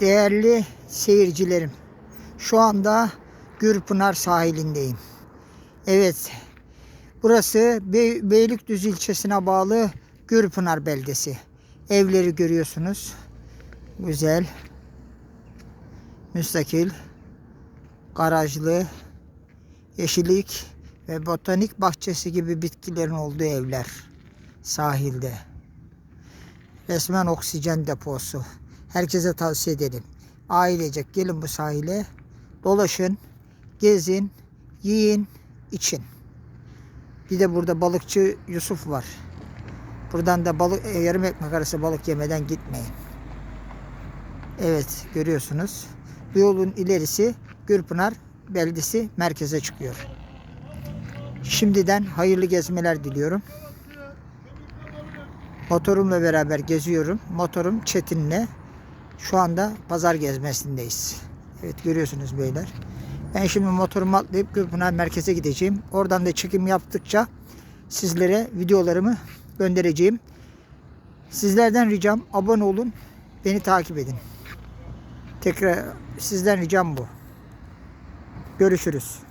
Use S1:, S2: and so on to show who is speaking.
S1: Değerli seyircilerim, şu anda Gürpınar sahilindeyim. Evet, burası Bey- Beylikdüzü ilçesine bağlı Gürpınar beldesi. Evleri görüyorsunuz. Güzel, müstakil, garajlı, yeşillik ve botanik bahçesi gibi bitkilerin olduğu evler sahilde. Resmen oksijen deposu. Herkese tavsiye ederim. Ailecek gelin bu sahile. Dolaşın, gezin, yiyin, için. Bir de burada balıkçı Yusuf var. Buradan da balık e, yarım ekmek arası balık yemeden gitmeyin. Evet görüyorsunuz. Bu yolun ilerisi Gürpınar beldesi merkeze çıkıyor. Şimdiden hayırlı gezmeler diliyorum. Motorumla beraber geziyorum. Motorum Çetin'le. Şu anda pazar gezmesindeyiz. Evet görüyorsunuz beyler. Ben şimdi motorumu atlayıp Gürpınar merkeze gideceğim. Oradan da çekim yaptıkça sizlere videolarımı göndereceğim. Sizlerden ricam abone olun. Beni takip edin. Tekrar sizden ricam bu. Görüşürüz.